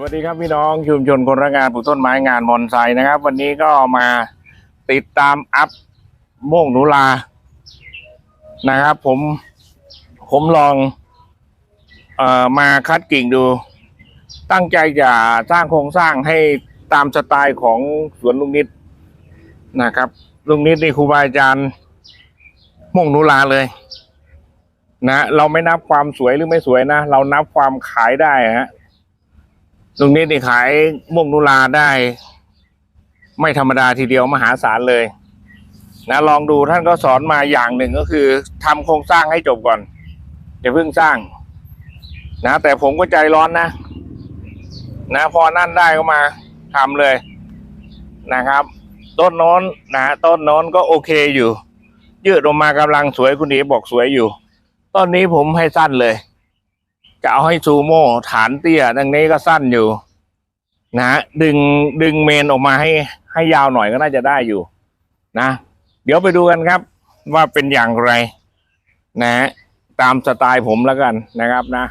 วัสดีครับพี่น้องชุมชนคนรักงานปลูกต้นไม้งานมอนไซนะครับ วันนี้ก็มาติดตามอัพโม่งหนูลานะครับ ผมผมลองเอ่อมาคัดกิ่งดู ตั้งใจจะสร้างโครงสร้างให้ตามสไตล์ของสวนลุงนิดนะครับลุงนิดนี่ครูบาอาจารย์โม่งหนูลาเลย นะ เราไม่นับความสวยหรือไม่สวยนะ เรานับความขายได้ฮะ ลุงนิดนี่ขายม่วงนุลาได้ ไม่ธรรมดาทีเดียวมหาศาลเลยนะลองดูท่านก็สอนมาอย่างหนึ่งก็คือทำโครงสร้างให้จบก่อนอย่าเพิ่งสร้าง นะ แต่ผมก็ใจร้อนนะ นะ พอนั่นได้ก็มาทำเลยนะครับ ต้นโน้นนะต้นโน้นก็โอเคอยู่ ยืดออกมากำลังสวยคุณดีบอกสวยอยู่ ต้นนี้ผมให้สั้นเลย จะเอาให้ซูโม่ฐานเตี้ยดังนี้ก็สั้นอยู่นะดึงดึงเมนออกมาให้ให้ยาวหน่อยก็น่าจะได้อยู่ นะ เดี๋ยวไปดูกันครับ ว่าเป็นอย่างไร นะตามสไตล์ผมแล้วกันนะครับนะ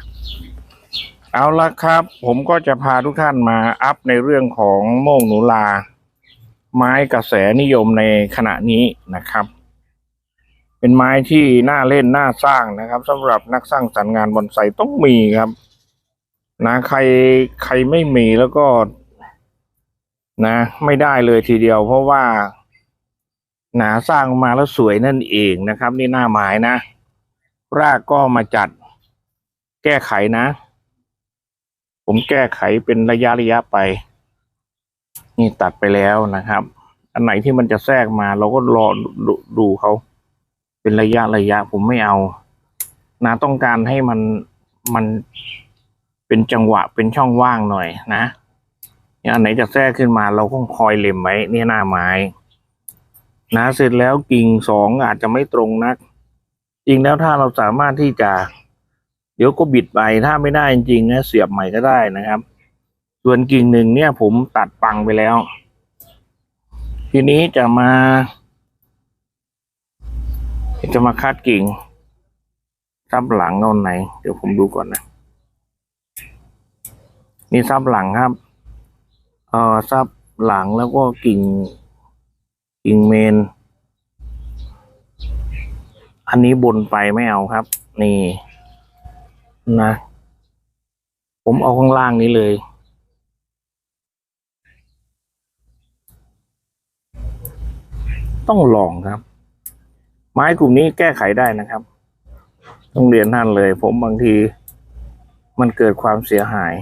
เอาละครับ ผมก็จะพาทุกท่านมาอัพในเรื่องของโม่งหนูลา ไม้กระแสนิยมในขณะนี้นะครับ เป็นไม้ที่น่าเล่นน่าสร้างนะครับสำหรับนักสร้างสรรค์งานบอนไซต้องมีครับ นะใครใครไม่มีแล้วก็ นะ ไม่ได้เลยทีเดียว เพราะว่าหนาสร้างมาแล้วสวยนั่นเองนะครับ นี่หน้าไม้นะ รากก็มาจัด แก้ไขนะ ผมแก้ไขเป็นระยะระยะไป นี่ตัดไปแล้วนะครับ อันไหนที่มันจะแทรกมาเราก็รอดดูเขา เป็นระยะระยะผมไม่เอานะต้องการให้มันมันเป็นจังหวะเป็นช่องว่างหน่อยนะเนี่ยอันไหนจะแทรกขึ้นมาเราก็คอยเล็มไว้เนี่ยหน้าไม้นะเสร็จแล้วกิ่งสองอาจจะไม่ตรงนัก จริงแล้วถ้าเราสามารถที่จะ เดี๋ยวก็บิดไปถ้าไม่ได้จริงนะเสียบใหม่ก็ได้นะครับ ส่วนกิ่งหนึ่งเนี่ยผมตัดปังไปแล้ว ทีนี้จะมา จะมาคัดกิ่งซับหลังเอาไหน เดี๋ยวผมดูก่อนนะ นี่ซับหลังครับ เอ่อซับหลังแล้วก็กิ่ง กิ่งเมน อันนี้บนไปไม่เอาครับ นี่ นะ ผมเอาข้างล่างนี้เลยต้องลองครับ ไม้กลุ่มนี้แก้ไขได้นะครับ ต้องเรียนท่านเลย ผมบางทีมันเกิดความเสียหาย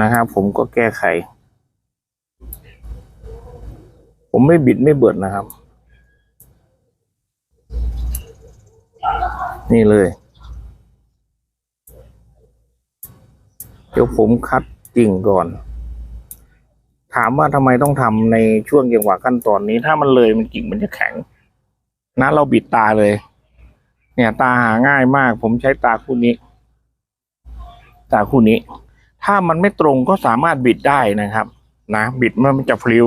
นะครับ ผมก็แก้ไข ผมไม่บิดไม่เบิดนะครับ นี่เลย เดี๋ยวผมคัดกิ่งก่อน ถามว่าทำไมต้องทำในช่วงจังหวะขั้นตอนนี้ ถ้ามันเลยมันกิ่งมันจะแข็ง นะเราบิดตาเลย เนี่ย ตาหาง่ายมาก ผมใช้ตาคู่นี้ ตาคู่นี้ ถ้ามันไม่ตรงก็สามารถบิดได้นะครับ นะบิดมันจะพลิ้ว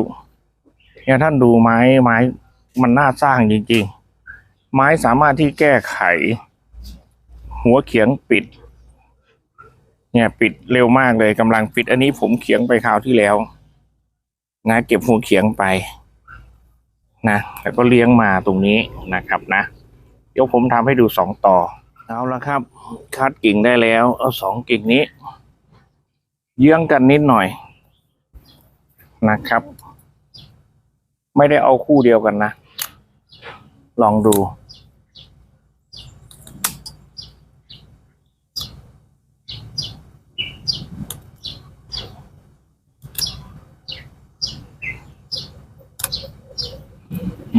เนี่ยท่านดูไม้ไม้มันน่าสร้างจริง ๆ ไม้สามารถที่แก้ไข หัวเขียงปิด เนี่ยปิดเร็วมากเลยกำลังปิดอันนี้ผมเขียงไปคราวที่แล้ว นะ เก็บหัวเขียงไป นะแล้วก็เลี้ยงมาตรงนี้นะครับนะเดี๋ยวผมทำให้ดูสองต่อเอาละครับ คัดกิ่งได้แล้ว เอาสองกิ่งนี้ เยื้องกันนิดหน่อยนะครับ ไม่ได้เอาคู่เดียวกันนะ ลองดู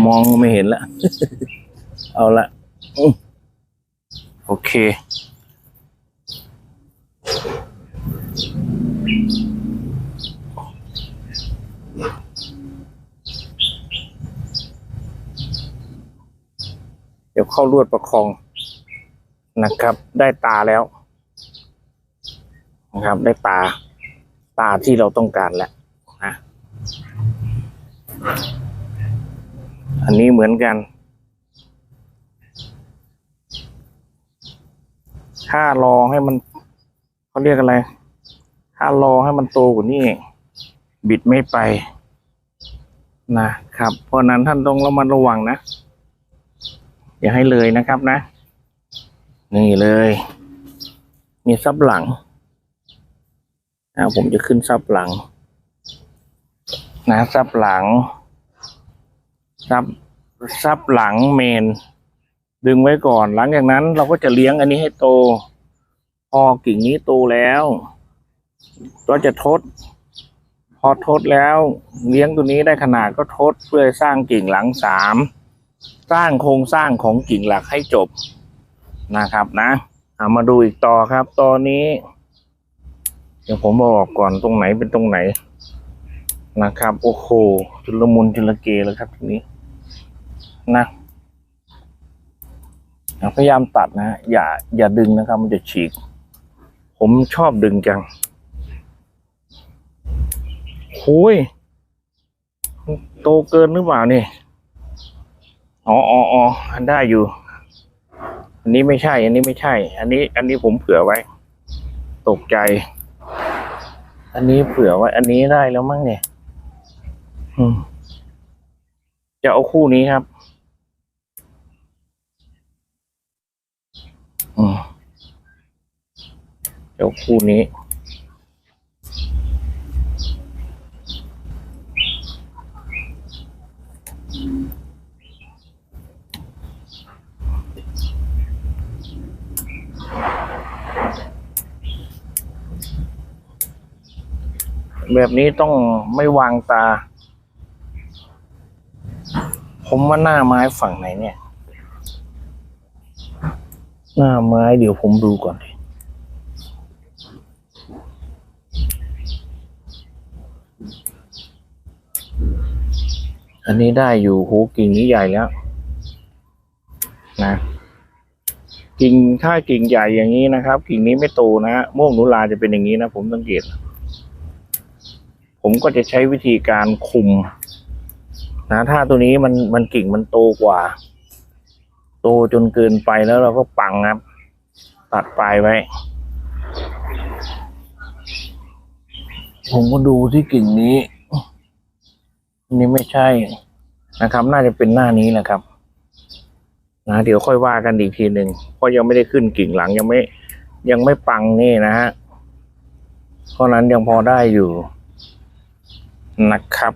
มองไม่เห็นละ เอาละอืมโอเคเดี๋ยวเข้าลวดประคองนะครับ ได้ตาแล้ว นะครับ ได้ตา ตาที่เราต้องการแล้วนะ อันนี้เหมือนกันถ้ารอให้มันเขาเรียกอะไรถ้ารอให้มันโตกว่านี้ บิดไม่ไป นะครับ เพราะนั้นท่านต้องระมัดระวังนะ อย่าให้เลยนะครับนะ นี่เลยนี่ซับหลังนะผมจะขึ้นซับหลัง นะซับหลัง ซับซับหลังเมน ดึงไว้ก่อน หลังจากนั้นเราก็จะเลี้ยงอันนี้ให้โต พอกิ่งนี้โตแล้วก็จะทด พอทดแล้วเลี้ยงตัวนี้ได้ขนาดก็ทดเพื่อสร้างกิ่งหลังสามสร้างโครงสร้างของกิ่งหลักให้จบนะครับนะเอามาดูอีกต่อครับตอนนี้ เดี๋ยวผมบอกก่อนตรงไหนเป็นตรงไหนนะครับ โอ้โห จุลมุนจุลเกเลยครับทีนี้ นะพยายามตัดนะอย่าอย่าดึงนะครับ มันจะฉีก ผมชอบดึงจังโอ้ยโตเกินหรือเปล่านี่อ๋ออ๋ออ๋อได้อยู่ อันนี้ไม่ใช่ อันนี้ไม่ใช่ อันนี้ อันนี้ผมเผื่อไว้ ตกใจ อันนี้เผื่อไว้ อันนี้ได้แล้วมั้งเนี่ยจะเอาคู่นี้ครับ อืม จะเอาคู่นี้แบบนี้ต้องไม่วางตา ผมว่าหน้าไม้ฝั่งไหนเนี่ย หน้าไม้เดี๋ยวผมดูก่อน อันนี้ได้อยู่โหกิ่งนี้ใหญ่แล้ว นะกิ่งถ้ากิ่งใหญ่อย่างนี้นะครับ กิ่งนี้ไม่โตนะม่วงนุลาจะเป็นอย่างนี้นะผมสังเกต ผมก็จะใช้วิธีการคุม นะถ้าตัวนี้มันมันกิ่งมันโตกว่า โตจนเกินไปแล้วเราก็ปังครับ ตัดปลายไว้ ผมก็ดูที่กิ่งนี้ นนี้ไม่ใช่นะครับ น่าจะเป็นหน้านี้แหละครับ นะ เดี๋ยวค่อยว่ากันอีกทีหนึ่งเพราะยังไม่ได้ขึ้นกิ่งหลังยังไม่ ยังไม่ปังนี่นะฮะเพราะนั้นยังพอได้อยู่นะครับ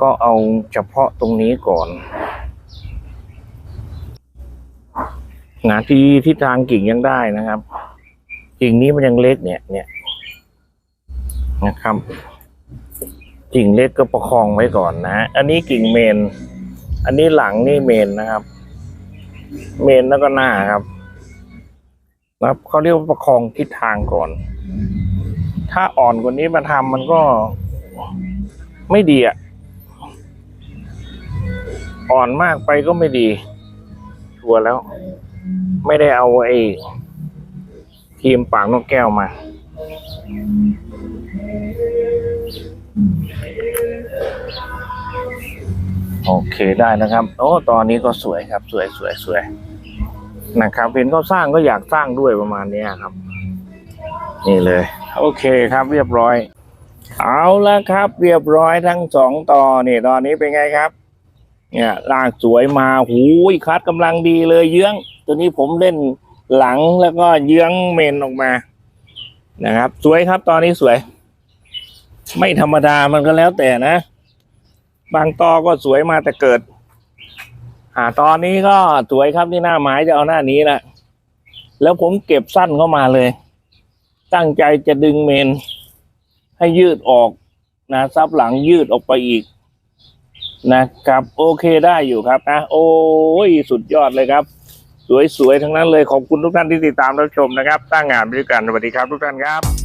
ก็เอาเฉพาะตรงนี้ก่อนนะที่ทิศทางกิ่งยังได้นะครับ กิ่งนี้มันยังเล็กเนี่ยเนี่ยนะครับ กิ่งเล็กก็ประคองไว้ก่อนนะอันนี้กิ่งเมน อันนี้หลังนี่เมนนะครับ เมนแล้วก็หน้าครับนะครับเขาเรียกว่าประคองทิศทางก่อน ถ้าอ่อนกว่านี้มาทำมันก็ไม่ดีอะอ่อนมากไปก็ไม่ดีชัวร์แล้ว ไม่ได้เอาไอ้ครีมปากนกแก้วมา โอเคได้นะครับ โอ้ตอนนี้ก็สวยครับ สวยสวยสวยนะครับเห็นเขาสร้างก็อยากสร้างด้วยประมาณนี้ครับ นี่เลย โอเคครับเรียบร้อย เอาละครับ เรียบร้อยทั้งสองต่อนี่ตอนนี้เป็นไงครับ เนี่ยลากสวยมาหูยคัดกำลังดีเลยเยื้อง ตัวนี้ผมเล่นหลังแล้วก็เยื้องเมนออกมา นะครับ สวยครับตอนนี้สวย ไม่ธรรมดามันก็แล้วแต่นะ บางตอก็สวยมาแต่เกิด อ่าตอนนี้ก็สวยครับที่หน้าไม้จะเอาหน้านี้แหละแล้วผมเก็บสั้นเข้ามาเลย ตั้งใจจะดึงเมน ให้ยืดออกนะซับหลังยืดออกไปอีก นะครับ โอเคได้อยู่ครับนะโอ้ยสุดยอดเลยครับ สวยๆทั้งนั้นเลยขอบคุณทุกท่านที่ติดตามรับชมนะครับสร้างงานไปด้วยกันสวัสดีครับทุกท่านครับ